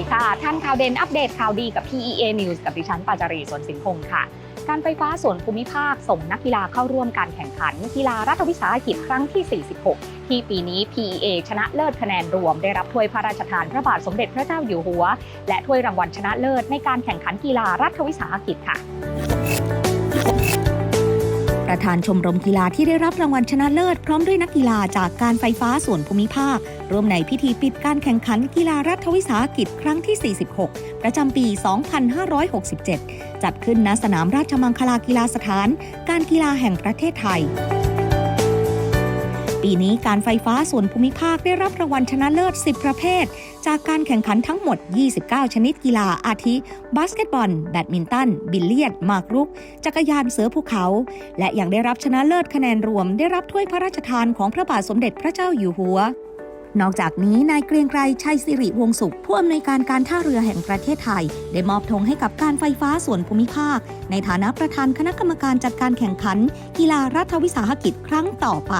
ดีค่ะ ท่านข่าวเด่นอัปเดตข่าวดีกับ PEA News กับดิฉันปาจารีสวนสินพงศ์ค่ะ การไฟฟ้าส่วนภูมิภาคส่งนักกีฬาเข้าร่วมการแข่งขัน กีฬารัฐวิสาหกิจครั้งที่ 46 ที่ปีนี้ PEA ชนะเลิศคะแนนรวม ได้รับถ้วยพระราชทานพระบาทสมเด็จพระเจ้าอยู่หัว และถ้วยรางวัลชนะเลิศในการแข่งขันกีฬารัฐวิสาหกิจค่ะ ประธานชมรมกีฬาที่ได้รับรางวัลชนะเลิศ พร้อมด้วยนักกีฬาจากการไฟฟ้าส่วนภูมิภาค ร่วมในพิธีปิดการแข่งขันกีฬารัฐวิสาหกิจครั้งที่ 46 ประจำปี 2567 จัดขึ้นณสนามราชมังคลากีฬาสถาน การกีฬาแห่งประเทศไทย ปีนี้การไฟฟ้าส่วนภูมิภาคได้รับรางวัลชนะเลิศ 10 ประเภท จากการแข่งขันทั้งหมด 29 ชนิดกีฬาอาทิ บาสเกตบอล แบดมินตัน บิลเลียดมากรุก จักรยานเสือภูเขา และยังได้รับชนะเลิศคะแนนรวม ได้รับถ้วยพระราชทานของพระบาทสมเด็จพระเจ้าอยู่หัวนอกจากนี้นายเกรียงไกรชัยสิริวงศ์สุข ผู้อำนวยการการท่าเรือแห่งประเทศไทย ได้มอบธงให้กับการไฟฟ้าส่วนภูมิภาค ในฐานะประธานคณะกรรมการจัดการแข่งขัน กีฬารัฐวิสาหกิจครั้งต่อไป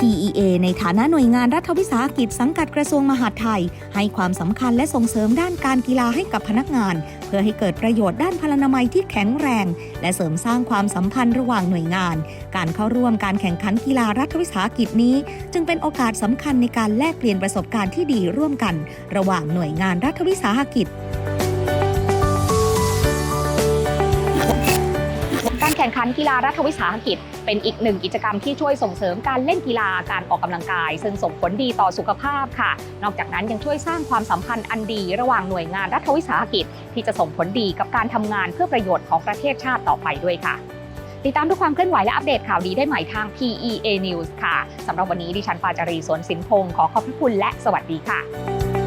PEA ในฐานะหน่วยงานรัฐวิสาหกิจสังกัดกระทรวงมหาดไทย ให้ความสำคัญและส่งเสริมด้านการกีฬาให้กับพนักงาน เพื่อให้เกิดประโยชน์ด้านพลานามัยที่แข็งแรง และเสริมสร้างความสัมพันธ์ระหว่างหน่วยงาน การเข้าร่วมการแข่งขันกีฬารัฐวิสาหกิจนี้ จึงเป็นโอกาสสำคัญในการแลกเปลี่ยนประสบการณ์ที่ดีร่วมกัน ระหว่างหน่วยงานรัฐวิสาหกิจ ข่งขันกีฬารัฐวิสาหกิจ เป็นอีกหนึ่งกิจกรรมที่ช่วยส่งเสริมการเล่นกีฬาการออกกำลังกาย ซึ่งส่งผลดีต่อสุขภาพค่ะ นอกจากนั้นยังช่วยสร้างความสัมพันธ์อันดีระหว่างหน่วยงานรัฐวิสาหกิจ ที่จะส่งผลดีกับการทำงานเพื่อประโยชน์ของประเทศชาติต่อไปด้วยค่ะ ติดตามทุกความเคลื่อนไหวและอัปเดตข่าวดีได้ใหม่ทาง PEA News ค่ะสำหรับวันนี้ดิฉันปาจารีสวนสินพงศ์ขอขอบพระคุณและสวัสดีค่ะ